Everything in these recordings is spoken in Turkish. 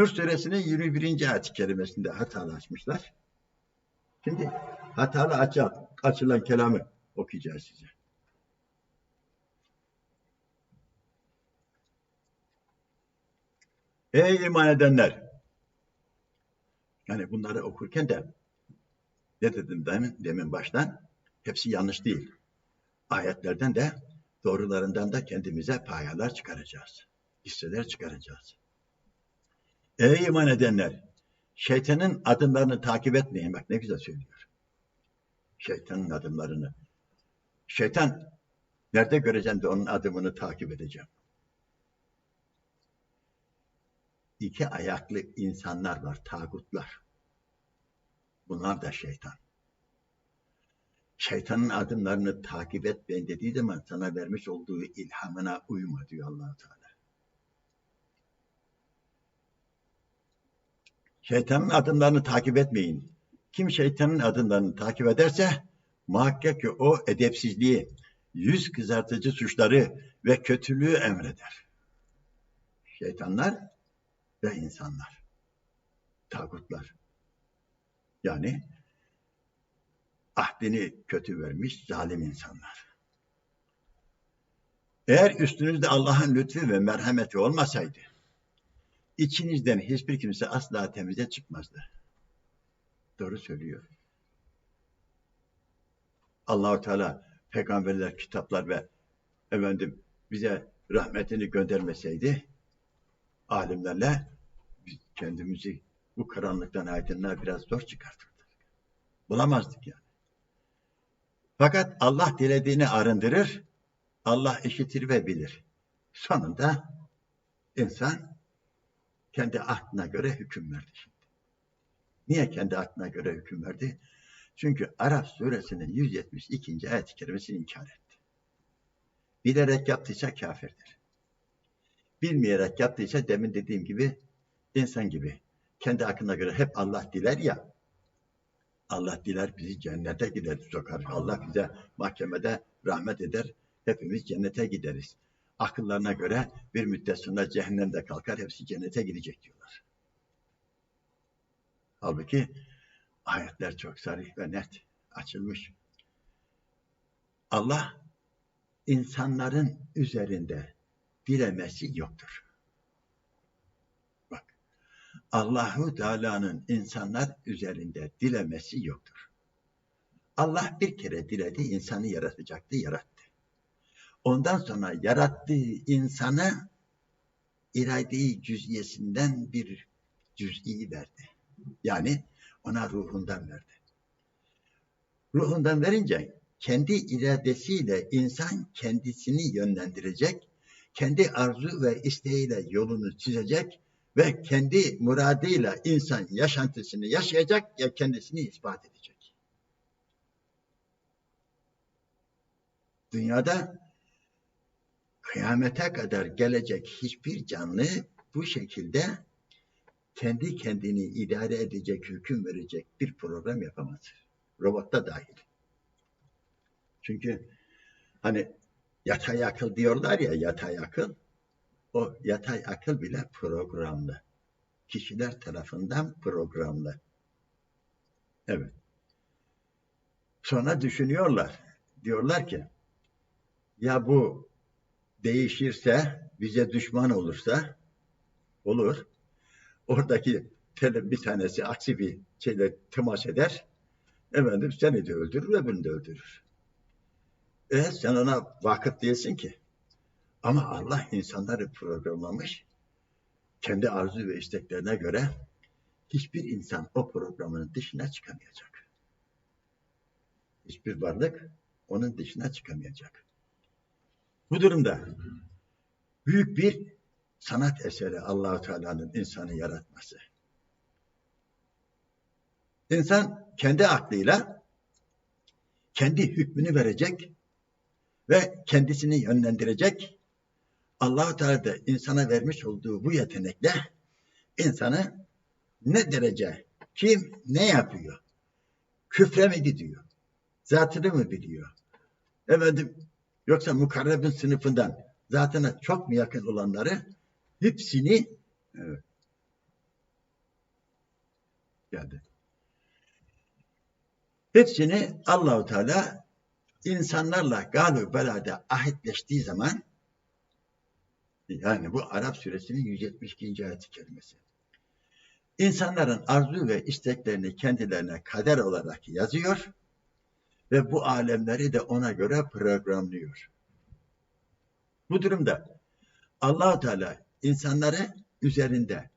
Nur suresinin 21. ayet-i kerimesinde hatalaşmışlar. Şimdi hatalı açı, açılan kelamı okuyacağız size. Ey iman edenler! Yani bunları okurken de ne dedim demin, demin baştan? Hepsi yanlış değil. Ayetlerden de doğrularından da kendimize payalar çıkaracağız. Hisseler çıkaracağız. Ey iman edenler! Şeytanın adımlarını takip etmeyin. Bak ne güzel söylüyor. Şeytanın adımlarını. Şeytan nerede göreceğim de onun adımını takip edeceğim. İki ayaklı insanlar var, tağutlar. Bunlar da şeytan. Şeytanın adımlarını takip etmeyin dediği zaman sana vermiş olduğu ilhamına uyma diyor allah Teala. Şeytanın adımlarını takip etmeyin. Kim şeytanın adımlarını takip ederse muhakkak ki o edepsizliği, yüz kızartıcı suçları ve kötülüğü emreder. Şeytanlar ve insanlar. Tağutlar. Yani ahdini kötü vermiş zalim insanlar. Eğer üstünüzde Allah'ın lütfu ve merhameti olmasaydı, içinizden hiçbir kimse asla temize çıkmazdı. Doğru söylüyor. Allahu Teala peygamberler, kitaplar ve efendim bize rahmetini göndermeseydi alimlerle biz kendimizi bu karanlıktan aydınlığa biraz zor çıkartırdık. Bulamazdık yani. Fakat Allah dilediğini arındırır, Allah işitir ve bilir. Sonunda insan kendi aklına göre hüküm verdi şimdi. Niye kendi aklına göre hüküm verdi? Çünkü Arap suresinin 172. ayet-i kerimesini inkar etti. Bilerek yaptıysa kafirdir. Bilmeyerek yaptıysa demin dediğim gibi insan gibi. Kendi aklına göre hep Allah diler ya. Allah diler bizi cennete gider sokar. Allah bize mahkemede rahmet eder. Hepimiz cennete gideriz. Akıllarına göre bir müddet sonra cehennemde kalkar. Hepsi cennete gidecek diyorlar. Halbuki ayetler çok sarih ve net açılmış. Allah insanların üzerinde dilemesi yoktur. Bak, Allahu Teala'nın insanlar üzerinde dilemesi yoktur. Allah bir kere diledi, insanı yaratacaktı, yarattı. Ondan sonra yarattığı insanı irade-i cüz'iyesinden bir cüz'i verdi. Yani ona ruhundan verdi. Ruhundan verince kendi iradesiyle insan kendisini yönlendirecek, kendi arzu ve isteğiyle yolunu çizecek ve kendi muradıyla insan yaşantısını yaşayacak ya kendisini ispat edecek. Dünyada kıyamete kadar gelecek hiçbir canlı bu şekilde kendi kendini idare edecek, hüküm verecek bir program yapamaz. Robotta dahil. Çünkü hani yatay akıl diyorlar ya yatay akıl. O yatay akıl bile programlı. Kişiler tarafından programlı. Evet. Sonra düşünüyorlar. Diyorlar ki ya bu değişirse, bize düşman olursa olur. Oradaki bir tanesi aksi bir şeyle temas eder. Efendim seni de öldürür, öbürünü de öldürür. E sen ona vakıf değilsin ki. Ama Allah insanları programlamış. Kendi arzu ve isteklerine göre hiçbir insan o programın dışına çıkamayacak. Hiçbir varlık onun dışına çıkamayacak. Bu durumda büyük bir sanat eseri Allahu Teala'nın insanı yaratması. İnsan kendi aklıyla kendi hükmünü verecek ve kendisini yönlendirecek. Allah Teala da insana vermiş olduğu bu yetenekle insanı ne derece kim ne yapıyor? Küfre mi gidiyor? Zatını mı biliyor? Efendim yoksa mukarrebin sınıfından zatına çok mu yakın olanları hepsini geldi. Hepsini Allahu Teala insanlarla galib belada ahitleştiği zaman yani bu Arap suresinin 172. ayet-i kerimesi. İnsanların arzu ve isteklerini kendilerine kader olarak yazıyor ve bu alemleri de ona göre programlıyor. Bu durumda allah Teala insanları üzerinde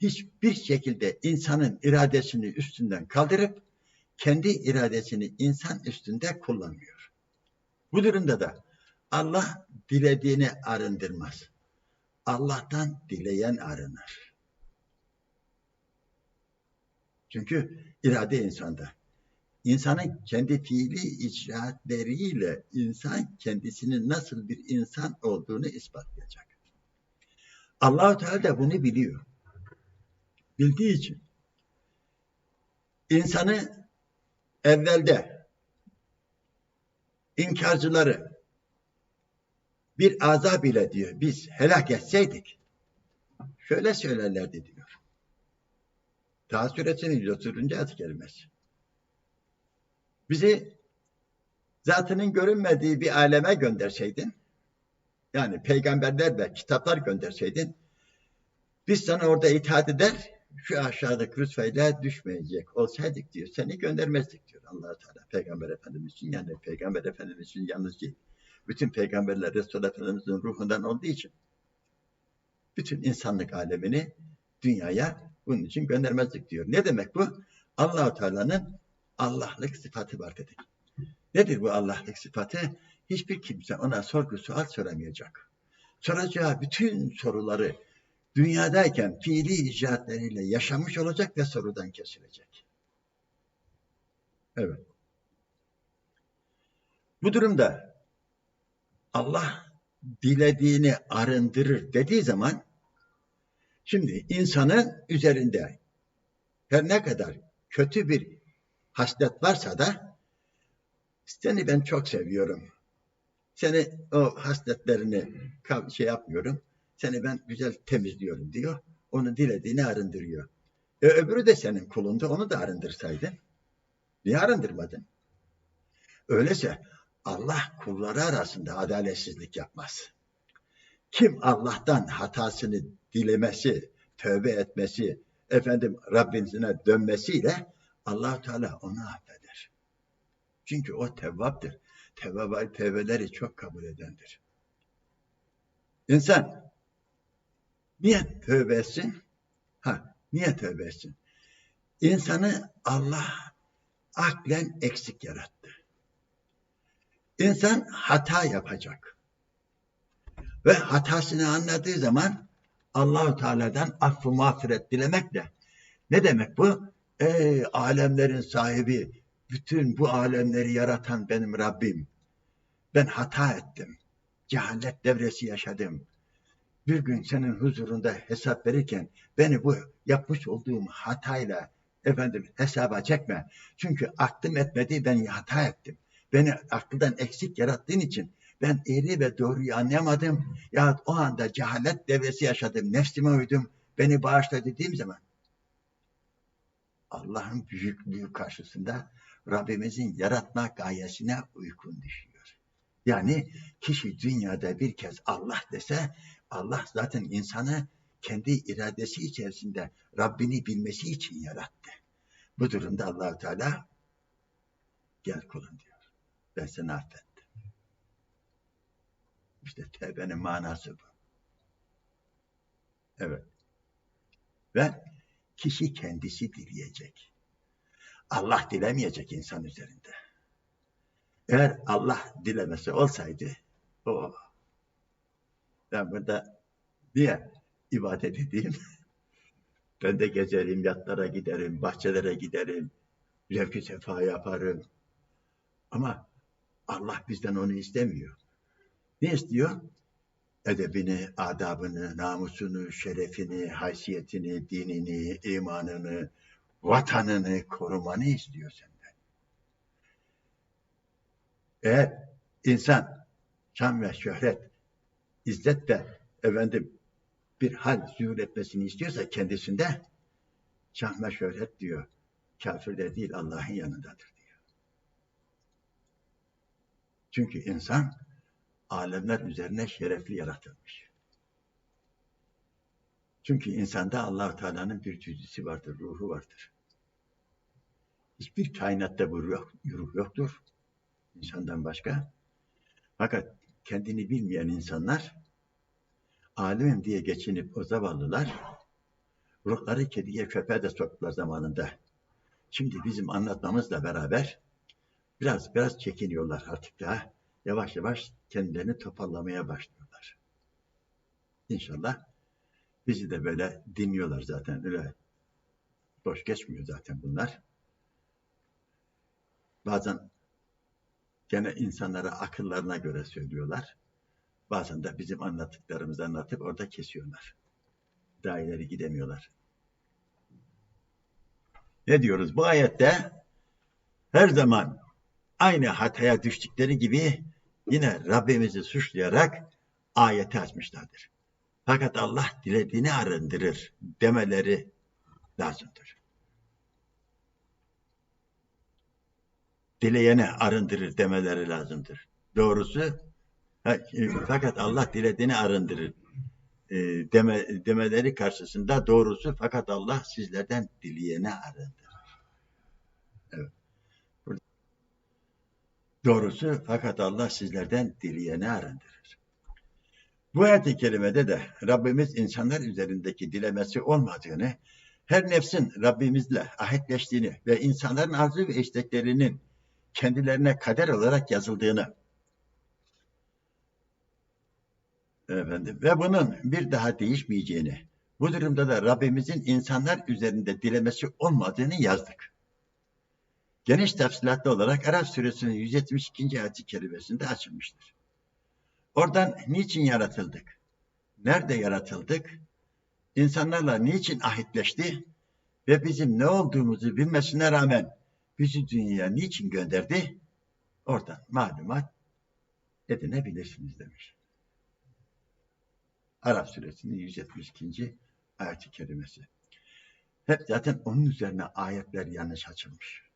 hiçbir şekilde insanın iradesini üstünden kaldırıp kendi iradesini insan üstünde kullanmıyor. Bu durumda da Allah dilediğini arındırmaz. Allah'tan dileyen arınır. Çünkü irade insanda. İnsanın kendi fiili icraatleriyle insan kendisinin nasıl bir insan olduğunu ispatlayacak. Allahu Teala da bunu biliyor. Bildiği için insanı evvelde inkarcıları bir azab ile diyor biz helak etseydik şöyle söylerlerdi diyor. Taha suresinin 130. ayet kelimesi. Bizi zatının görünmediği bir aleme gönderseydin yani peygamberler ve kitaplar gönderseydin biz sana orada itaat eder şu aşağıdaki rütfeyle düşmeyecek olsaydık diyor. Seni göndermezdik diyor allah Teala. Peygamber Efendimiz için yani Peygamber Efendimiz için yalnız değil. Bütün peygamberler Resul Efendimiz'in ruhundan olduğu için bütün insanlık alemini dünyaya bunun için göndermezdik diyor. Ne demek bu? allah Teala'nın Allah'lık sıfatı var dedik. Nedir bu Allah'lık sıfatı? Hiçbir kimse ona sorgu sual soramayacak. Soracağı bütün soruları dünyadayken fiili icraatleriyle yaşamış olacak ve sorudan kesilecek. Evet. Bu durumda Allah dilediğini arındırır dediği zaman şimdi insanın üzerinde her ne kadar kötü bir haslet varsa da seni ben çok seviyorum. Seni o hasletlerini şey yapmıyorum. Seni ben güzel temizliyorum diyor. Onu dilediğini arındırıyor. E öbürü de senin kulunda onu da arındırsaydın. Niye arındırmadın? Öyleyse Allah kulları arasında adaletsizlik yapmaz. Kim Allah'tan hatasını dilemesi, tövbe etmesi, efendim Rabbisine dönmesiyle allah Teala onu affeder. Çünkü o tevvaptır. Tevbe, tevbeleri çok kabul edendir. İnsan Niye tövbe etsin? Ha, niye tövbe etsin? İnsanı Allah aklen eksik yarattı. İnsan hata yapacak. Ve hatasını anladığı zaman Allahu Teala'dan affı mağfiret dilemekle ne demek bu? Ey alemlerin sahibi, bütün bu alemleri yaratan benim Rabbim. Ben hata ettim. Cehalet devresi yaşadım bir gün senin huzurunda hesap verirken beni bu yapmış olduğum hatayla efendim hesaba çekme. Çünkü aklım etmedi ben hata ettim. Beni aklından eksik yarattığın için ben eğri ve doğruyu anlayamadım. Ya o anda cehalet devresi yaşadım. Nefsime uydum. Beni bağışla dediğim zaman Allah'ın büyüklüğü karşısında Rabbimizin yaratma gayesine uygun düşüyor. Yani kişi dünyada bir kez Allah dese Allah zaten insanı kendi iradesi içerisinde Rabbini bilmesi için yarattı. Bu durumda allah Teala gel kulun diyor. Ben seni affettim. İşte tevbenin manası bu. Evet. Ve kişi kendisi dileyecek. Allah dilemeyecek insan üzerinde. Eğer Allah dilemesi olsaydı o ben burada niye ibadet edeyim? ben de gezerim, yatlara giderim, bahçelere giderim, zevki sefa yaparım. Ama Allah bizden onu istemiyor. Ne istiyor? Edebini, adabını, namusunu, şerefini, haysiyetini, dinini, imanını, vatanını korumanı istiyor senden. Eğer insan şan ve şöhret izzet de efendim bir hal zuhur etmesini istiyorsa kendisinde şahme şöhret diyor. Kafirde değil Allah'ın yanındadır diyor. Çünkü insan alemler üzerine şerefli yaratılmış. Çünkü insanda allah Teala'nın bir cüzisi vardır, ruhu vardır. Hiçbir kainatta bu ruh, ruh yoktur. insandan başka. Fakat kendini bilmeyen insanlar alim diye geçinip o zavallılar ruhları kediye köpeğe de soktular zamanında. Şimdi bizim anlatmamızla beraber biraz biraz çekiniyorlar artık daha. Yavaş yavaş kendilerini toparlamaya başlıyorlar. İnşallah bizi de böyle dinliyorlar zaten. Öyle boş geçmiyor zaten bunlar. Bazen gene insanlara akıllarına göre söylüyorlar. Bazen de bizim anlattıklarımızı anlatıp orada kesiyorlar. Daha ileri gidemiyorlar. Ne diyoruz? Bu ayette her zaman aynı hataya düştükleri gibi yine Rabbimizi suçlayarak ayeti açmışlardır. Fakat Allah dilediğini arındırır demeleri lazımdır. Dileyene arındırır demeleri lazımdır. Doğrusu e, fakat Allah dilediğini arındırır e, deme, demeleri karşısında doğrusu fakat Allah sizlerden dileyene arındırır. Evet. Doğrusu fakat Allah sizlerden dileyene arındırır. Bu ayet-i kerimede de Rabbimiz insanlar üzerindeki dilemesi olmadığını, her nefsin Rabbimizle ahitleştiğini ve insanların arzu ve isteklerinin kendilerine kader olarak yazıldığını efendim ve bunun bir daha değişmeyeceğini, bu durumda da Rabbimizin insanlar üzerinde dilemesi olmadığını yazdık. Geniş tafsilatlı olarak Arap suresinin 172. ayet-i kerimesinde açılmıştır. Oradan niçin yaratıldık? Nerede yaratıldık? İnsanlarla niçin ahitleşti? Ve bizim ne olduğumuzu bilmesine rağmen bizi dünyaya niçin gönderdi? Oradan malumat edinebilirsiniz demiş. Arap suresinin 172. ayet-i kerimesi. Hep zaten onun üzerine ayetler yanlış açılmış.